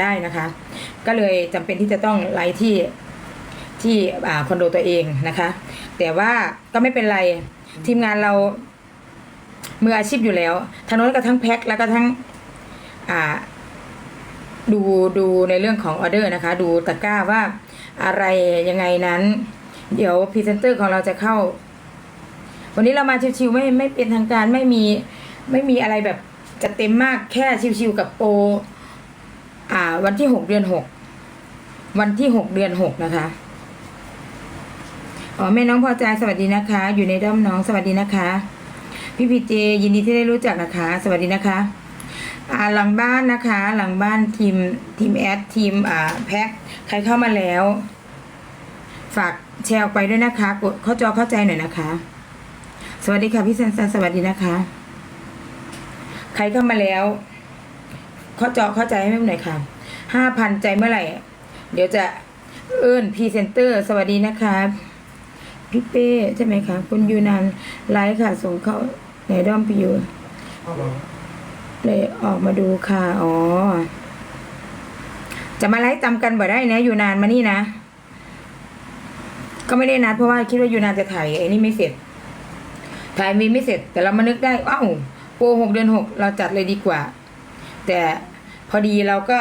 ได้นะคะ ก็เลยจำเป็นที่จะต้องไลฟ์ที่ที่คอนโดตัวเองนะคะ แต่ว่าก็ไม่เป็นไรทีมงานเรามืออาชีพอยู่แล้วทางโน้นก็ทั้งแพ็คแล้วก็ทั้งดูดูในเรื่องของออเดอร์นะคะ ดูตะกร้าว่าอะไรยังไงนั้น เดี๋ยวพรีเซนเตอร์ของเราจะเข้า วันนี้เรามาชิวๆไม่ไม่เป็นทางการไม่มีไม่มีอะไรแบบจะเต็มมากแค่ชิวๆกับโปร อ่า วันที่หกเดือนหกวันที่หกเดือนหกนะคะอ๋อแม่น้องพอใจสวัสดีนะคะ อยู่ในด้อมน้องสวัสดีนะคะ พี่พีเจยินดีที่ได้รู้จักนะคะ สวัสดีนะคะอ่าหลังบ้านนะคะ หลังบ้านทีมทีมแอดทีมอ่าแพ็คใครเข้ามาแล้ว ฝากแชร์ออกไปด้วยนะคะกดเข้าจอเข้าใจหน่อยนะคะ สวัสดีค่ะพี่ซันซันสวัสดีนะคะ ใครเข้ามาแล้ว ข้าจอเข้าใจให้แม่หน่อยค่ะห้าพันใจเมื่อไหร่ เดี๋ยวจะเอิ้นพรีเซนเตอร์ สวัสดีนะคะพี่เป้ใช่ไหมคะคุณยูนันไลฟ์ค่ะ ส่งเข้าในด้อมพี่ยูเลยออกมาดูค่ะ อ๋อ จะมาไลฟ์จำกันบ่ได้นะอยู่นานมานี่นะ ก็ไม่ได้นัดเพราะว่าคิดว่าอยู่นานจะถ่ายไอ้นี่ไม่เสร็จ ถ่ายมีไม่เสร็จ แต่เรามานึกได้อ้าวโปรหกเดือนหกเราจัดเลยดีกว่า แต่ พอดีเราก็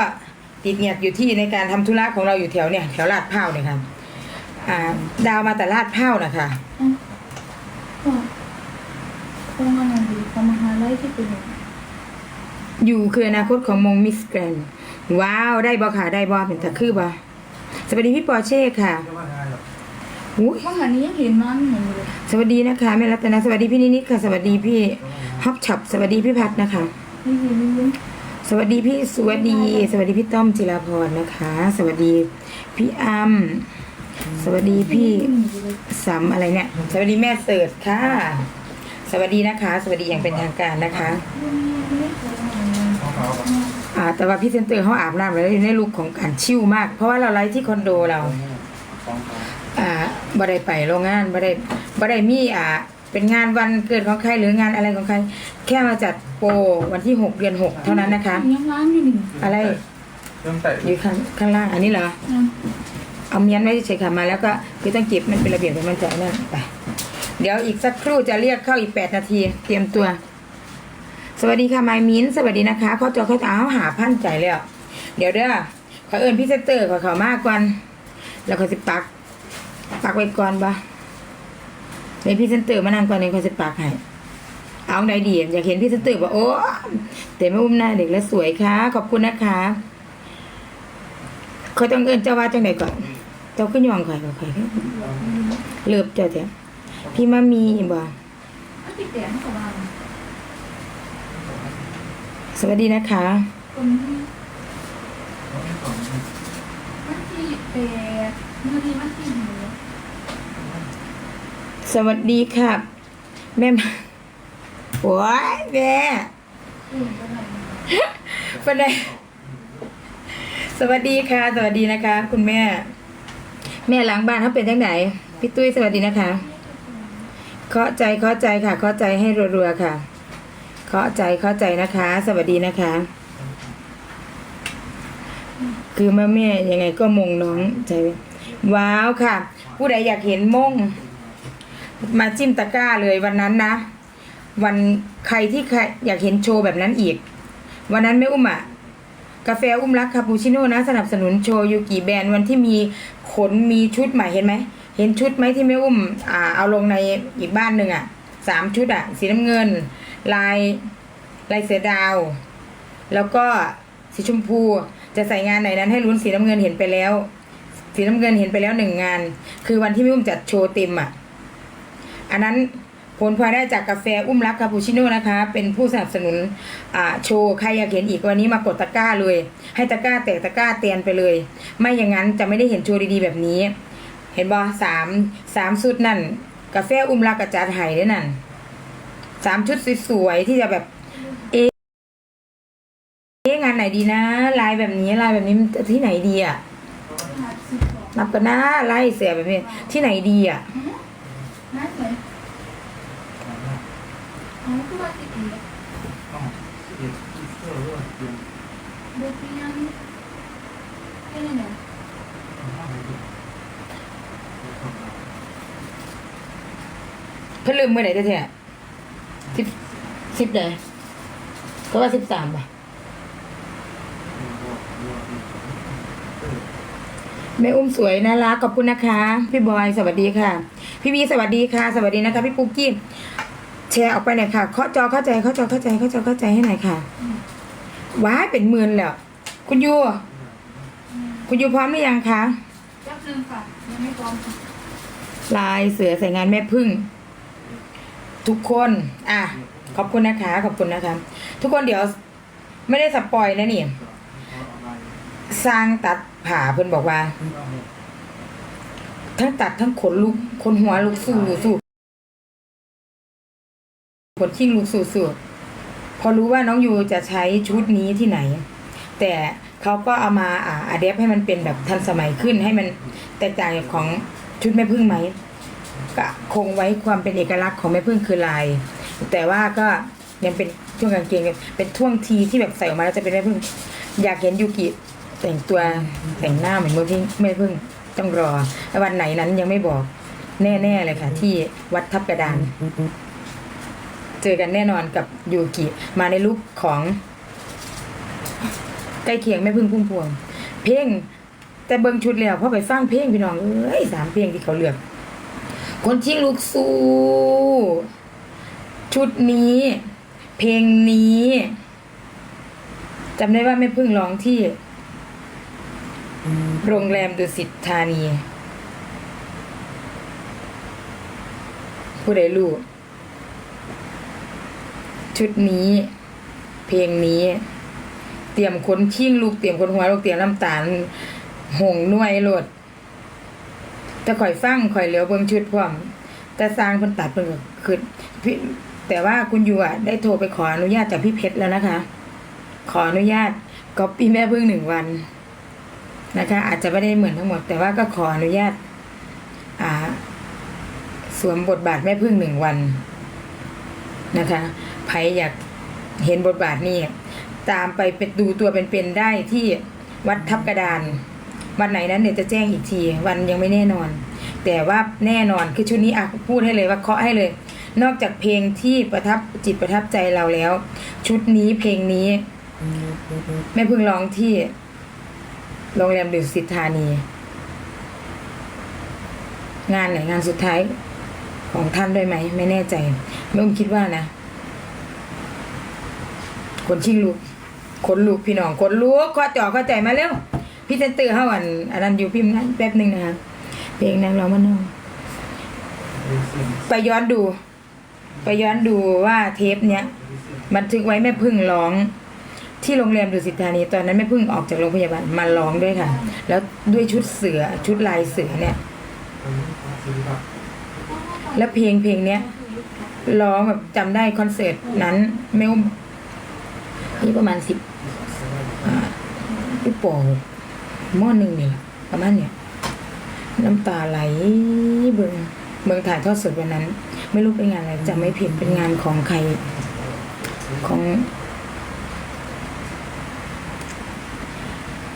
ติดเงียบอยู่ที่ในการทำธุระของเราอยู่แถวเนี่ยแถวลาดพร้าวเนี่ยค่ะอ่า ดาวมาแต่ลาดพร้าวนะคะโครงงานดีของมหาลัยที่เป็นอย่างไรอยู่คืออนาคตของมงมิสแกรนว้าว ได้บอค่ะได้บอเป็นตะคือบอสวัสดีพี่ปอเช่ค่ะอุ้ยมหานี้ยังเห็นมันเหมือนเลยสวัสดีนะคะแม่รัตนาสวัสดีพี่นินิดค่ะ สวัสดีพี่ฮอปช็อปสวัสดีพี่พัดนะคะนี่คือนี่คือ สวัสดีพี่สวัสดี สวัสดีพี่ต้อมจิราพรนะคะ สวัสดีพี่อัมสวัสดีพี่สัมอะไรเนี่ย สวัสดีแม่เสิร์ชค่ะ สวัสดีนะคะ สวัสดีอย่างเป็นทางการนะคะอ่าแต่ว่าพี่เซนเตอร์เขาอาบน้ำแล้วอยู่ในลุคของการชิลมาก เพราะว่าเราไลฟ์ที่คอนโดเรา อ่าบ่ได้ไปโรงงานบ่ได้บ่ได้มีอ่า เป็นงานวันเกิดของใครหรืองานอะไรของใคร แค่มาจัดโปรวันที่หกเดือนหกเท่านั้นนะคะ ยังล้างอยู่นี่อะไรเริ่มแต่อยู่ข้างข้างล่างอันนี้เหรอเอาเมียนไว้เฉยๆค่ะมาแล้วก็คือต้องเก็บมันเป็นระเบียบแต่มันจะนั่นไปเดี๋ยวอีกสักครู่จะเรียกเข้าอีกแปดนาที เตรียมตัว สวัสดีค่ะไมมินสวัสดีนะคะเขาจอเขาตาเขาหาพันใจแล้ว เดี๋ยวเด้อขอเอิญพี่เซตเตอร์ขอเขามากก่อนแล้วเขาสิปัก ปักไว้ก่อนปะ ในพี่เซนเตอร์มานั่งก่อนในเขาสิปักให้เอาไหนดีอยากเห็นพี่เซนเตอร์ว่าโอ้แต่ไม่อุ้มหน้าเด็กและสวยค่ะ ขอบคุณนะคะเขาต้องเอิญเจ้าว่าจังไหนก่อน เจ้าขึ้นยองข่อยกับข่อยเลิบเจ้าเถอะพี่มามีบ่อันที่แตกสวัสดีนะคะคนที่มันที่แตกมันที่มันที่ สวัสดีค่ะแม่มาโอ้ยแม่เออก็ได้ประเดสวัสดีค่ะ สวัสดีนะคะ คุณแม่ แม่หลังบ้านเขาเป็นยังไงพี่ตุ้ยสวัสดีนะคะเคาะใจเคาะใจค่ะเคาะใจให้รัวๆค่ะเคาะใจเคาะใจนะคะ สวัสดีนะคะ คือแม่แม่ยังไงก็มงน้องใจไว้ว้าวค่ะ ผู้ใดอยากเห็นมง มาจิ้มตะกร้าเลยวันนั้นนะ วันใครที่ใครอยากเห็นโชว์แบบนั้นอีก วันนั้นไม่อุ้มอะกาแฟอุ้มรักคาปูชิโน่นะ สนับสนุนโชว์ยูกิแบรนด์วันที่มีขนมีชุดใหม่เห็นไหมเห็นชุดไหมที่ไม่อุ้มอ่าเอาลงในอีกบ้านหนึ่งอะสามชุดอะสีน้ำเงิน ลายลายเสือดาว แล้วก็สีชมพูจะใส่งานไหนนั้นให้ลุ้นสีน้ำเงินเห็นไปแล้ว สีน้ำเงินเห็นไปแล้วหนึ่งงาน คือวันที่ไม่อุ้มจัดโชว์เต็มอะ อันนั้นผลพลอยได้จากกาแฟอุ้มรักคาปูชิโน่นะคะ เป็นผู้สนับสนุนโชว์ใครอยากเห็นอีกวันนี้มากดตะกร้าเลย ให้ตะกร้าแตกตะกร้าเตียนไปเลย ไม่อย่างนั้นจะไม่ได้เห็นโชว์ดีๆแบบนี้ เห็นบ่สามสามชุดนั่น กาแฟอุ้มรักกระจัดไห้ด้วยนั่นสามชุดสวยๆที่จะแบบเอ๊งานไหนดีนะลายแบบนี้ลายแบบนี้ที่ไหนดีอะนับกันนะไล่เสียแบบนี้ที่ไหนดีอะ นั่นเลยอ๋อคือว่าติดอีก ต้องเอ็ดอีกเสื้อด้วยเตรียม เด็กยัง ยั เพิ่นลืมเมื่อไหร่แท้ๆสิบสิบไหนก็ว่าสิบสามป่ะแม่อุ้มสวยน่ารักขอบคุณนะคะ พี่บอยสวัสดีค่ะ พี่วีสวัสดีค่ะ สวัสดีนะคะ พี่ปุ๊กกี้แชร์ออกไปหน่อยค่ะเคาะจอเข้าใจเข้าจอเข้าใจเข้าจอเข้าใจให้หน่อยค่ะ ว้ายเป็นหมื่นแล้ว คุณยูคุณยูพร้อมหรือยังคะแป๊บนึงค่ะยังไม่พร้อมค่ะลายเสือใส่งานแม่พึ่ง ทุกคน อะ ขอบคุณนะคะ ขอบคุณนะคะ ทุกคนเดี๋ยว ไม่ได้สปอยนะนี่สร้างตัดผ่าเพิ่นบอกว่า ทั้งตัดทั้งขนลุกขนหัวลุกสู้สู้ขนชิ่งลุกสู้สู้ พอรู้ว่าน้องยูจะใช้ชุดนี้ที่ไหน แต่เขาก็เอามาอ่าอัดแอปให้มันเป็นแบบทันสมัยขึ้นให้มันแตกต่างจากของชุดแม่พึ่งไหมก็คงไว้ความเป็นเอกลักษณ์ของแม่พึ่งคือลาย แต่ว่าก็ยังเป็นช่วงกางเกงเป็นท่วงทีที่แบบใส่ออกมาแล้วจะเป็นแม่พึ่ง อยากเห็นยูกิแต่งตัวแต่งหน้าเหมือนแม่พึ่งแม่พึ่งต้องรอวันไหนนั้นยังไม่บอกแน่ๆเลยค่ะ ที่วัดทับกระดาน เจอกันแน่นอนกับยูกิ มาในลุคของใกล้เคียงแม่พึ่งพุ่มพวง เพลงแต่เบิ่งชุดแล้วพอไปฟังเพลงพี่น้องเอ้ยสามเพลงที่เขาเลือก คนชิงลูกสู้ชุดนี้ เพลงนี้จำได้ว่าแม่พึ่งร้องที่ โรงแรมดุสิตธานี ผู้ใดรู้ ชุดนี้ เพลงนี้ เตรียมคนชิ่งลูกเตรียมคนหัวลูกเตรียมน้ำตาลหงน่วยโลดแต่ข่อยฟังข่อยเหลียวเบิ่งชุดพร้อมแต่สร้างเพิ่นตัดเพิ่นก็คือพี่แต่ว่าคุณอยูอะได้โทรไปขออนุญาตจากพี่เพชรแล้วนะคะ ขออนุญาตก๊อปปี้แม่พึ่งหนึ่งวันนะคะ อาจจะไม่ได้เหมือนทั้งหมด แต่ว่าก็ขออนุญาต อ่า สวมบทบาทแม่พึ่งหนึ่งวันนะคะ ใครอยากเห็นบทบาทนี้ตามไปเป็นดูตัวเป็นๆได้ที่วัดทับกระดาน วันไหนนั้นเดี๋ยวจะแจ้งอีกที วันยังไม่แน่นอน แต่ว่าแน่นอนคือชุดนี้อะพูดให้เลยว่าเคาะให้เลย นอกจากเพลงที่ประทับจิตประทับใจเราแล้ว ชุดนี้เพลงนี้แม่พิ่งร้องที่โรงแรมดุสิตธานี งานไหนงานสุดท้ายของท่านด้วยไหม ไม่แน่ใจไม่อุ้มคิดว่านะ คนชิงลูกคนลูกพี่น้องคนลูกข้อจ่อเข้าใจมาเร็วพี่เซนเตอร์เฮาอันอันนั้นอยู่พิมพ์นั้นแป๊บหนึ่งนะคะเพลงนักร้องมันนองไปย้อนดู ไปย้อนดูว่าเทปเนี้ยบันทึกไว้แม่พึ่งร้องที่โรงแรมดุสิตธานีตอนนั้นแม่พึ่งออกจากโรงพยาบาลมาร้องด้วยค่ะ แล้วด้วยชุดเสือชุดลายเสือเนี่ย แล้วเพลงเพลงเนี้ยร้องแบบจำได้คอนเสิร์ตนั้นไม่ นี่ประมาณสิบพี่โป่งหม้อหนึ่งนี่แหละประมาณเนี้ยน้ำตาไหลเบิงเบิงถ่ายทอดสดวันนั้น ไม่รู้เป็นงานอะไรจำไม่ผิดเป็นงานของใครของ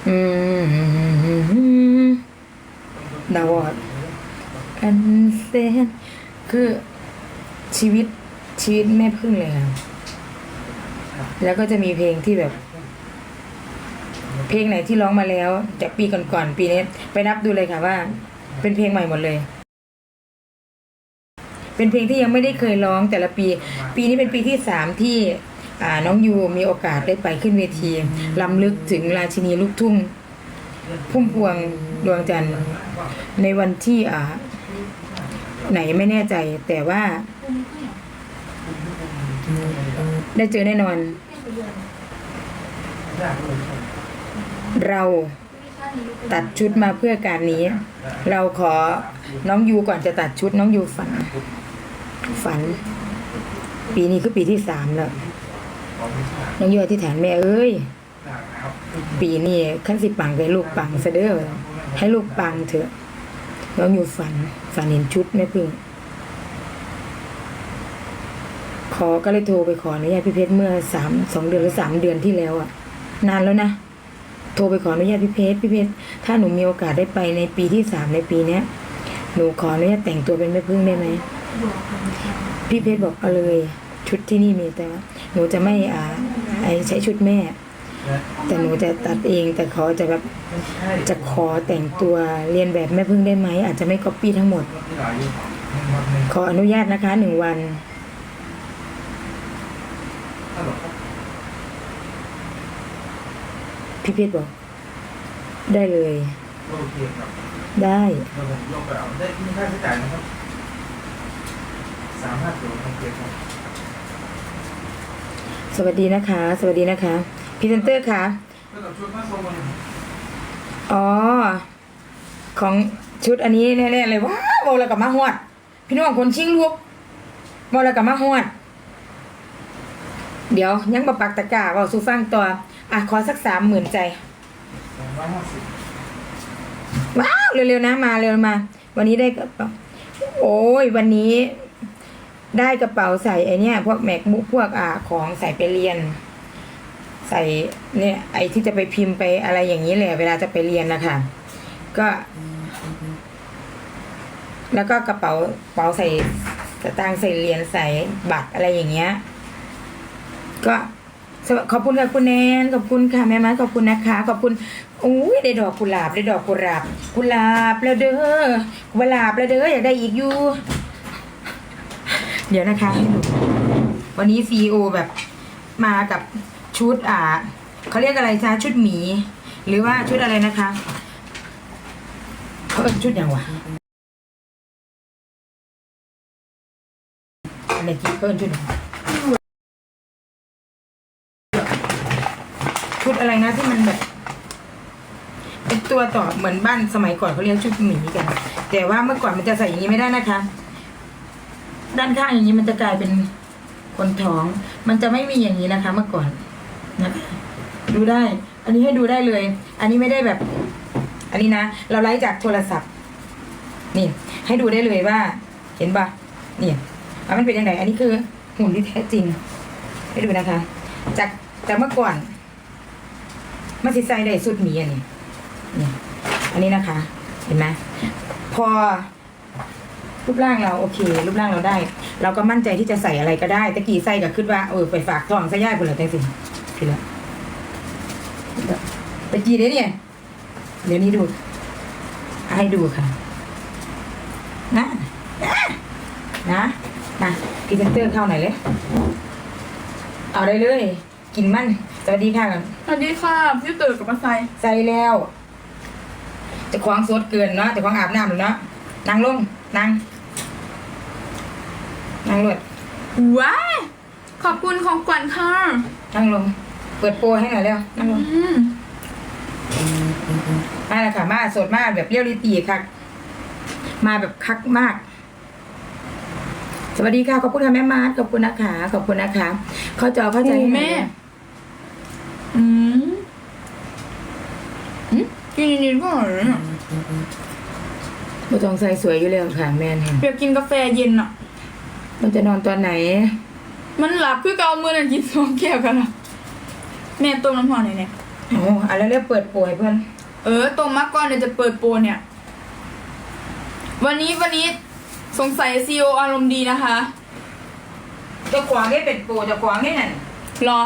อืมดาวอดอันเซนคือชีวิตชีวิตแม่พึ่งเลยค่ะ แล้วก็จะมีเพลงที่แบบ เพลงไหนที่ร้องมาแล้วจากปีก่อนๆปีนี้ ไปนับดูเลยค่ะว่า เป็นเพลงใหม่หมดเลย เป็นเพลงที่ยังไม่ได้เคยร้องแต่ละปี ปีนี้เป็นปีที่สามที่น้องยูมีโอกาสได้ไปขึ้นเวทีลำลึกถึงราชินีลูกทุ่ง พุ่มพวงดวงจันทร์ในวันที่ไหนไม่แน่ใจ แต่ว่า ได้เจอแน่นอน เราตัดชุดมาเพื่อการนี้ เราขอน้องยูก่อนจะตัดชุดน้องยูฝัน ฝัน ปีนี้คือปีที่สามแล้ว น้องยูอธิษฐานแม่เอ้ย ปีนี้ขั้นสิปังให้ลูกปังซะเด้อให้ลูกปังเถอะ น้องยูฝัน ฝันเห็นชุดแม่พึ่ง ขอก็เลยโทรไปขออนุญาตพี่เพชรเมื่อสามสองเดือนหรือสามเดือนที่แล้วอะนานแล้วนะโทรไปขออนุญาตพี่เพชรพี่เพชรถ้าหนูมีโอกาสได้ไปในปีที่สามในปีเนี้ยหนูขออนุญาตแต่งตัวเป็นแม่พึ่งได้ไหมพี่เพชรบอกเอาเลย ชุดที่นี่มีแต่ว่าหนูจะไม่อ่าไอใช้ชุดแม่ แต่หนูจะตัดเองแต่เขาจะแบบจะขอแต่งตัวเรียนแบบแม่พึ่งได้ไหมอาจจะไม่ก๊อปปี้ทั้งหมด ขออนุญาตนะคะหนึ่งวัน พี่เพชรบอก ได้เลย โอเคครับได้เดี๋ยวผมยกไปเอาได้มีค่าใช้จ่ายนะครับสามห้าศูนย์โอเคครับสวัสดีนะคะ สวัสดีนะคะพรีเซนเตอร์ค่ะ แล้วกับชุดมาทรงมันอ๋อ ของชุดอันนี้แน่ๆเลยว้าวโมแล้วกับมาฮวด พี่น้องคนชิงลูกโมแล้วกับมาฮวด เดี๋ยวยังบปักตะกร้าเว่าสูฟังตัว อะขอสักสามหมื่นใจสองร้อยห้าสิบว้าวเร็วๆนะมาเร็วมา วันนี้ได้กระเป๋าโอ้ยวันนี้ ได้กระเป๋าใส่ไอเนี้ยพวกแมกบุ๊กพวกอ่าของใส่ไปเรียน ใส่เนี่ยไอที่จะไปพิมพ์ไปอะไรอย่างนี้แหละเวลาจะไปเรียนนะคะก็แล้วก็กระเป๋ากระเป๋าใส่สตางค์ใส่เหรียญใส่บัตรอะไรอย่างเงี้ย ก็ ขอบคุณค่ะคุณแนนขอบคุณค่ะแม่ไม้ขอบคุณนะคะ ขอบคุณอุ้ยได้ดอกกุหลาบได้ดอกกุหลาบกุหลาบแล้วเด้อกุหลาบแล้วเด้ออยากได้อีกอยู่ เดี๋ยวนะคะให้ดูวันนี้ซีโอแบบมากับชุดอ่าเขาเรียกอะไรจ้าชุดหมี หรือว่าชุดอะไรนะคะเขาเอิ้นชุดย่างวะอะไรกี่เอิ้นชุดหยังชุด อะไรนะที่มันแบบเป็นตัวต่อเหมือนบ้านสมัยก่อนเขาเรียกชุดหมีกัน แต่ว่าเมื่อก่อนมันจะใส่อย่างนี้ไม่ได้นะคะ ด้านข้างอย่างนี้มันจะกลายเป็นคนท้อง มันจะไม่มีอย่างนี้นะคะ เมื่อก่อนนะคะดูได้ อันนี้ให้ดูได้เลย อันนี้ไม่ได้แบบ อันนี้นะ เราไลฟ์จากโทรศัพท์ นี่ ให้ดูได้เลยว่า เห็นปะนี่ว่ามันเป็นยังไงอันนี้คือหุ่นที่แท้จริง ให้ดูนะคะ จากจากเมื่อก่อน มาสิใส่ได้สุดหมีอันนี้นี่อันนี้นะคะ เห็นไหมพอรูปร่างเราโอเค รูปร่างเราได้ เราก็มั่นใจที่จะใส่อะไรก็ได้ตะกี้ใส่ก็คิดว่าเออไปฝากท้องซะย่ายพุ่นละจังสิพี่ละตะกี้เด้เนี่ยเดี๋ยวนี้ดูให้ดูค่ะ นะนะนะพรีเซนเตอร์เข้าไหนอยเลย เอาได้เลย กินมันสวัสดีค่ะก่อนสวัสดีค่ะพี่ตื่นกับมาไซใส่แล้วจะควางสดเกินเนาะจะควางอาบน้ำหรือเนาะนั่งลงนั่งนั่งลงว้ายขอบคุณของขวัญค่ะนั่งลง เปิดโปรให้หน่อยเร็วนั่งลงอืมมาแล้วค่ะมาสดมากแบบเรียวรีตีค่ะ มาแบบคักมาก สวัสดีค่ะขอบคุณค่ะแม่มาร์ทขอบคุณนะคะขอบคุณนะคะ เข้าจอเข้าใจโอ้ให้หน่แม่อยอืมอืมกิ นิดๆก็อร่อยนะบ่ต้องใส่สวยอยู่แล้วค่ะ แม่นค่ะเปียกกินกาแฟเย็นอะ มันจะนอนตอนไหน มันหลับคือเกามือนั่นกินสองแก้วกันอะแม่ต้มน้ำหอมหน่อยเนี่ยโอ้อะไรเรียกเปิดโปรให้เพื่อนเออต้มมาก่อนเดี๋ยวจะเปิดโปรเนี่ย วันนี้วันนี้สงสัยซีโออารมณ์ดีนะคะ จะขวางได้เป็นโปรจะขวางได้นั่น รอ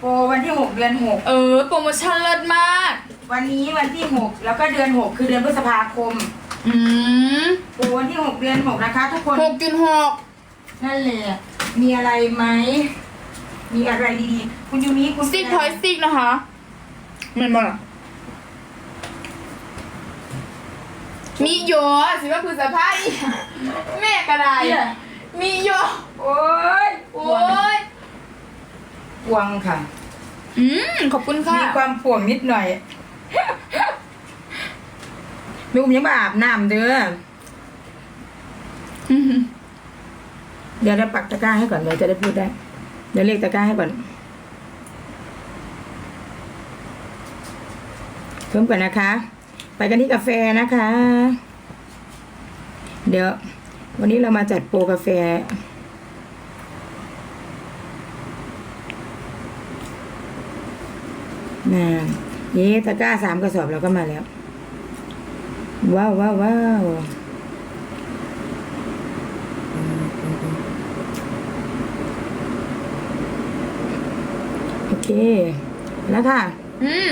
โปรวันที่หกเดือนหกเออ โปรโมชั่นเลิศมาก วันนี้วันที่หกแล้วก็เดือนหกคือเดือนพฤษภาคม อืมโปรวันที่หกเดือนหกนะคะ ทุกคนหกจุดหกนั่นแหละมีอะไรไหม มีอะไรดีๆ คุณยูมิคุณซิกพอยซิกนะคะแมันบ่ล่ะมีโยสิว่าคือสภาพอีแม่กระไดมีโย โอ้ยโอ้ย ปวงค่ะ อืมขอบคุณค่ะมีความป่วงนิดหน่อยแม่อุ้มยังมาอาบน้ำเด้ออืมเดี๋ยวเราปักตะกร้าให้ก่อนเดี๋ยวจะได้พูดได้ เดี๋ยวเรียกตะกร้าให้ก่อนเพิ่มก่อนนะคะ ไปกันที่กาแฟนะคะ เดี๋ยว วันนี้เรามาจัดโปรกาแฟ นะเย้ตะกร้าสามกระสอบเราก็มาแล้ว ว้าวว้าวว้าวโอเค แล้วค่ะ อืม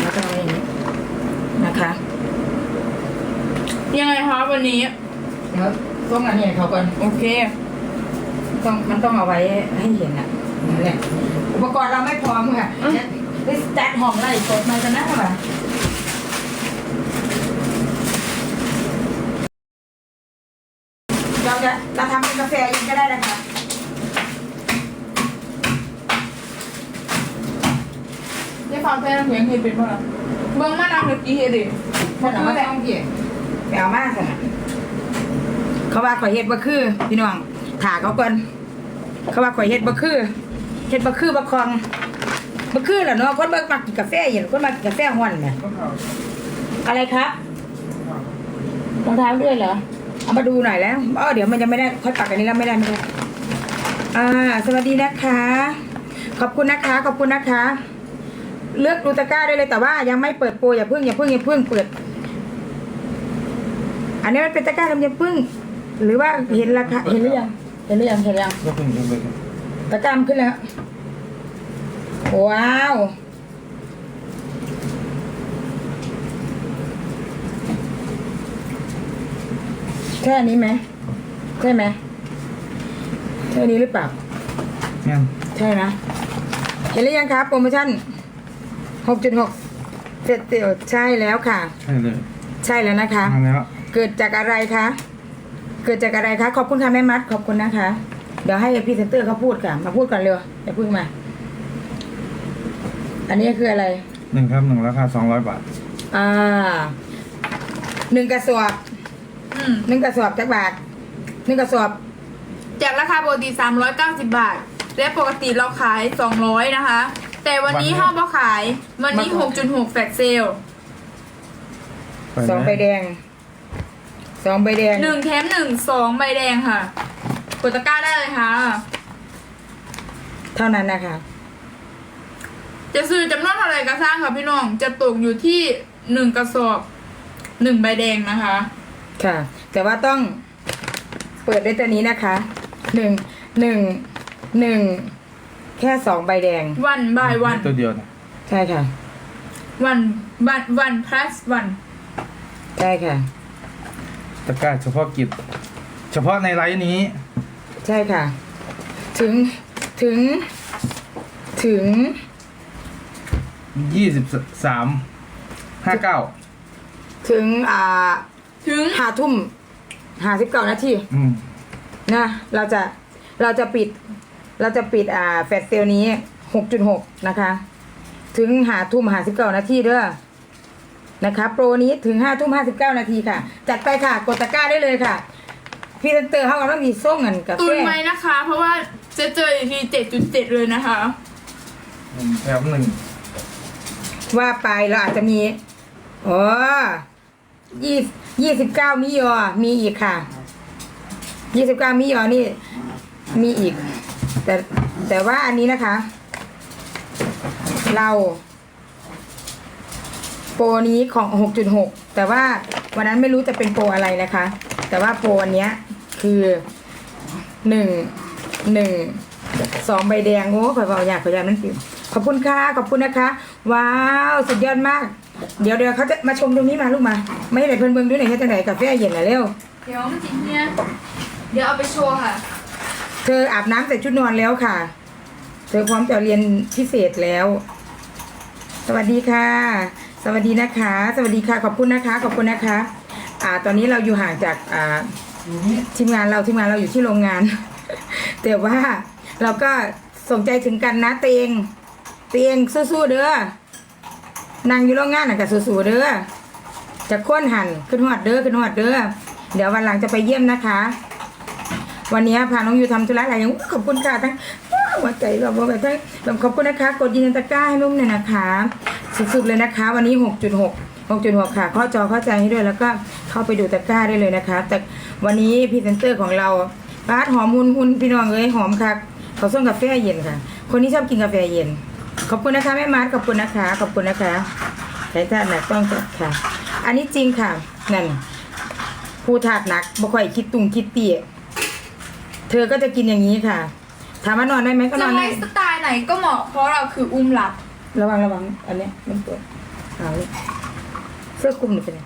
แล้วก็เอาอย่างนี้นะคะยังไงคะวันนี้ เดี๋ยวส่งอันนี้ให้เขาก่อน โอเค ต้องมันต้องเอาไว้ให้เห็นอะนั่นแหละอุปกรณ์เราไม่พร้อมค่ะอืมไปจัดห้องไล่กดมากันนะค่ะเราจะเราทำเป็นกาแฟเองก็ได้นะคะได้ฟังเพลงเพลงเคยเป็นป่ะล่ะเบิ่งมานำเมื่อกี้เฮ็ดดิมันเอามาต้องพี่ไปเอามาสิเขาว่าข่อยเฮ็ดบ่คือ พี่น้อง ถาเขาก่อนเขาว่าข่อยเฮ็ดบ่คือเฮ็ดบ่คือบ่คองบ่คือล่ะเนาะคนบ่มักกินกาแฟเย็นคนมักกินกาแฟร้อนแหมก็เขาอะไรครับรองเท้าด้วยเหรอเอามาดูหน่อยแล้วอ๋อเดี๋ยวมันจะไม่ได้ค่อยปักอันนี้แล้วไม่ได้ไม่ได้อ่า สวัสดีนะคะ ขอบคุณนะคะ ขอบคุณนะคะ เลือกดูตะกร้าได้เลยแต่ว่ายังไม่เปิดโปรอย่าเพิ่งอย่าเพิ่งอย่าเพิ่งเปิด อันนี้มันเป็นตะกร้าลำอย่าเพิ่งหรือว่าเห็นราคาเห็นหรือยัง เห็นหรือยังเห็นหรือยังก็เพิ่งจะไปตะกร้ามนขึ้นแล้ว ว้าว แค่นี้ไหมใช่ไหมใช่นี้หรือเปล่างั้นใช่นะ เห็นหรือยังครับโปรโมชั่นหกจุดหกเสร็จเดียวใช่แล้วค่ะ ใช่เลย ใช่แล้วนะคะมาแล้ว เกิดจากอะไรคะ เกิดจากอะไรคะ ขอบคุณค่ะแม่มัด ขอบคุณนะคะ เดี๋ยวให้พรีเซนเตอร์เขาพูดค่ะ มาพูดก่อนเร็วอย่าเพึ่งมา อันนี้คืออะไร หนึ่งครับหนึ่งราคาสองร้อยบาทอ่าหนึ่งกระสอบอืมหนึ่งกระสอบจักบาทหนึ่งกระสอบจากราคาปกติ 390 บาท และปกติเราขาย 200 นะคะ แต่วันนี้ห้าบ่ขาย วันนี้ 6.6 แฟลชเซล ไปสองใบแดง สองใบแดงหนึ่งแถมหนึ่งสองใบแดงค่ะกดตะกร้าได้เลยค่ะ เท่านั้นนะคะ จะซื้อจำนวนเท่าไหร่ก็สร้างค่ะพี่น้อง จะตกอยู่ที่หนึ่งกระสอบหนึ่งใบแดงนะคะ ค่ะ แต่ว่าต้องเปิดด้วยตัวนี้นะคะหนึ่งหนึ่งหนึ่งแค่สองใบแดงวันบายวันตัวเดียวนะใช่ค่ะวันวันวัน plus วันใช่ค่ะ ตะกร้าเฉพาะกิจ เฉพาะในไลน์นี้ ใช่ค่ะ ถึงถึง ถึงยี่สิบสามห้าเก้าถึงอ่าถึงหาทุ่มหาสิบเก้านาทีอืมนะเราจะเราจะปิด เราจะปิดอ่าแฟลชเซลนี้หกจุดหกนะคะ ถึงหาทุ่มหาสิบเก้านาทีเด้อ นะคะโปรนี้ถึงห้าทุ่มห้าสิบเก้านาทีค่ะ จัดไปค่ะกดตะกร้าได้เลยค่ะพรีเซนเตอร์เขากำลังมีส่งเงินกาตุแฟนไว้นะคะ เพราะว่าจะเจออีกทีเจ็ดจุดเจ็ดเลยนะคะ หนึ่งแถมหนึ่งว่าไปเราอาจจะมีอ๋อยี่ยี่สิบเก้ามิยอมีอีกค่ะยี่สิบเก้ามิยอนี่ มีอีก แต่แต่ว่าอันนี้นะคะ เรา โปรนี้ของหกจุดหกแต่ว่าวันนั้นไม่รู้จะเป็นโปรอะไรนะคะ แต่ว่าโปรอันเนี้ยคือหนึ่งหนึ่งสองใบแดงโอ้ข่อยบอกอยากข่อยอยากนั่นสิขอบคุณค่ะ ขอบคุณนะคะ ว้าว สุดยอดมาก เดี๋ยวเดี๋ยวเขาจะมาชมตรงนี้มาลูกมา ไม่ให้ไหนเพิ่นเบิ่งด้วยไหนให้จังไหนกาแฟเย็นน่ะเร็ว เดี๋ยวมันจิเนี่ย เดี๋ยวเอาไปโชว์ค่ะ เธออาบน้ำใส่ชุดนอนแล้วค่ะ เธอพร้อมจะเรียนพิเศษแล้ว สวัสดีค่ะ สวัสดีนะคะ สวัสดีค่ะ ขอบคุณนะคะ ขอบคุณนะคะ อ่า ตอนนี้เราอยู่ห่างจากอ่าทีมงานเราทีมงานเราอยู่ที่โรงงาน แต่ว่าเราก็สนใจถึงกันนะเตียงเตียงสู้ๆเด้อนางอยู่โรงงานน่ะก็สู้ๆเด้อจะค้นหันขึ้นหอดเด้อขึ้นหอดเด้อเดี๋ยววันหลังจะไปเยี่ยมนะคะ วันนี้พาน้องยูทำธุระอะไรอย่างขอบคุณค่ะทั้งหัวใจเราบอกไปทั้งแบบขอบคุณนะคะ กดยืนตะก้าให้นุ่มหน่อยนะคะ สุดๆเลยนะคะ วันนี้ 6.6 6.6 ค่ะ ข้อจอเข้าใจให้ด้วยแล้วก็เข้าไปดูตะกร้าได้เลยนะคะ แต่วันนี้พรีเซนเตอร์ของเราปาร์ดหอมหุนหุนพี่น้องเอ้ยหอมค่ะเขาส่งกาแฟเย็นค่ะ คนที่ชอบกินกาแฟเย็น ขอบคุณนะคะแม่มาร์ทขอบคุณนะคะ ขอบคุณนะคะใช้ท่าหนักต้องจัดค่ะ อันนี้จริงค่ะนั่นผู้ถาดหนักบ่ค่อยคิดตุงคิดเตี้ยเธอก็จะกินอย่างนี้ค่ะ ถามว่านอนได้ไหมก็นจะอนไลได้ ฟ์สไตล์ไหนก็เหมาะเพราะเราคืออุ้มหลับ ระวังระวังอันเนี้ยมันปวดเอาเลยเสื้อคลุมหรือเป็นไง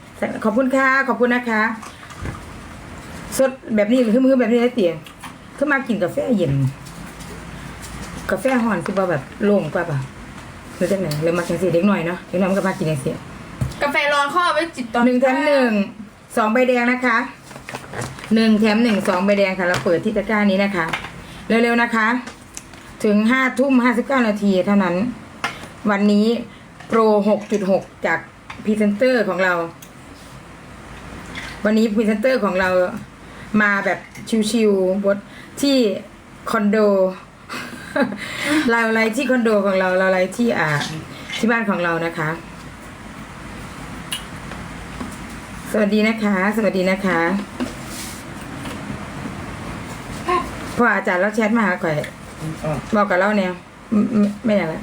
ขอบคุณค่ะขอบคุณนะคะสดแบบนี้หรือฮึมๆแบบนี้ได้เตี๋ยถ้ามากินกาแฟเย็น กาแฟห่อนคือว่าแบบโล่งกว่าป่ะหรือจังไหนหรือมาจังสีเด็กหน่อยเนาะเด็กหน่อยมันก็มากินจังสีกาแฟร้อนเข้อเอาไว้จิบตอนหนึ่งแถมหนึ่งสองใบแดงนะคะหนึ่งแถมหนึ่งสองใบแดงค่ะเราเปิดที่ตะกร้านี้นะคะ เร็วๆนะคะ ถึงห้าทุ่มห้าสิบเก้านาทีเท่านั้น วันนี้โปรหกจุดหกจากพรีเซนเตอร์ของเรา วันนี้พรีเซนเตอร์ของเรามาแบบชิวๆบนที่คอนโด เราอะไรที่คอนโดของเราเราอะไรที่อ่า ที่บ้านของเรานะคะ สวัสดีนะคะ สวัสดีนะคะพออาจารย์เราแชทมาหาก่อยอ๋อบอกกับเราเนี่ยไม่ไม่ไม่อย่างไร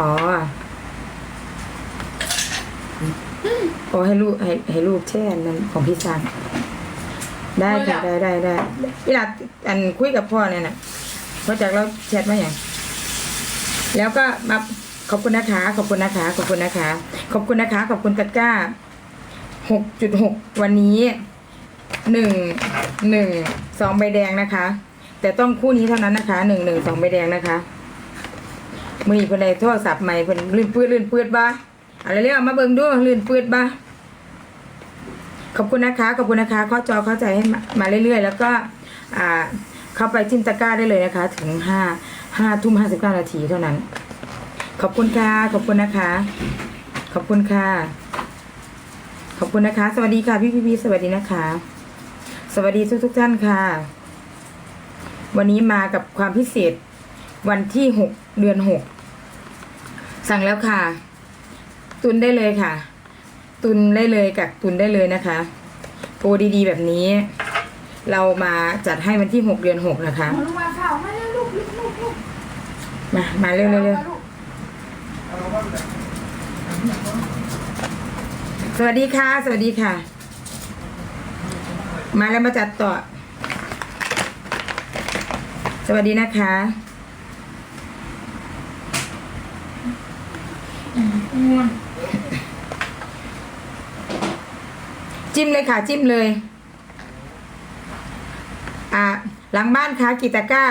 อ๋อโอ้ให้ลูกให้ให้ลูกแช่นั้นของพี่ซันได้ค่ะได้ได้ได้เวลาอันคุยกับพ่อเนี่ยนะเพราะจากเราแชทมาอย่างแล้วก็มาขอบคุณนะคะขอบคุณนะคะขอบคุณนะคะ ขอบคุณนะคะ ขอบคุณตะกร้าหกจุดหกวันนี้หนึ่งหนึ่งสองใบแดงนะคะ แต่ต้องคู่นี้เท่านั้นนะคะหนึ่งหนึ่งสองใบแดงนะคะ มือนีเพิ่นได้โทรศัพท์ใหม่เพิ่นลื่นปื้ดลื่นปื้ดบ้าอะไรเรียกมาเบิ่งดูลื่นปื้ดบ้าขอบคุณนะคะขอบคุณนะคะข้าจอเข้าใจให้มาเรื่อยๆ แล้วก็อ่าเข้าไปจิ้มตะกร้าได้เลยนะคะ ถึงห้าห้าทุ่มห้าสิบเก้านาทีเท่านั้น ขอบคุณค่ะขอบคุณนะคะ ขอบคุณค่ะ ขอบคุณนะคะ สวัสดีค่ะพี่พี่พี่สวัสดีนะคะ สวัสดีทุกทุกท่านค่ะ วันนี้มากับความพิเศษวันที่หกเดือนหก สั่งแล้วค่ะ ตุนได้เลยค่ะ ตุนได้เลยกับตุนได้เลยนะคะ โปรดีๆแบบนี้ เรามาจัดให้วันที่หกเดือนหกนะคะมาลูกมาเฝ้ามาเร็วลูกลูกลูกลูกมา มาเร็วๆเร็วมาลูกเอาว่าแบบสวัสดีค่ะ สวัสดีค่ะ มาแล้วมาจัดต่อ สวัสดีนะคะ ง่วงจิ้มเลยค่ะ จิ้มเลย อะหลังบ้านค่ะกีตะกร้า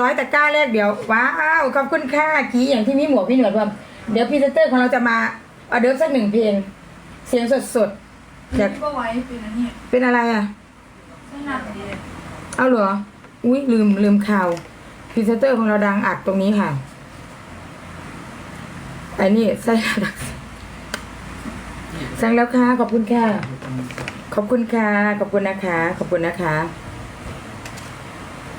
ร้อยตะกร้าแรกเดี๋ยว ว้าวขอบคุณค่ะกีอย่างที่มีหมวกพี่หนวดว่าเดี๋ยวพรีเซนเตอร์ของเราจะมาเอาเดิฟสักหนึ่งเพลง เสียงสดๆอยากนี่ก็ไว้เป็นอันนี้เป็นอะไรอะขนาดดีเอาเหรอ อุ้ยลืมลืมข่าวพรีเซนเตอร์ของเราดังอัดตรงนี้ค่ะ ไอ้นี่ใส่ดักสั่งแล้วค่ะ ขอบคุณค่ะ ขอบคุณค่ะ ขอบคุณนะคะ ขอบคุณนะคะ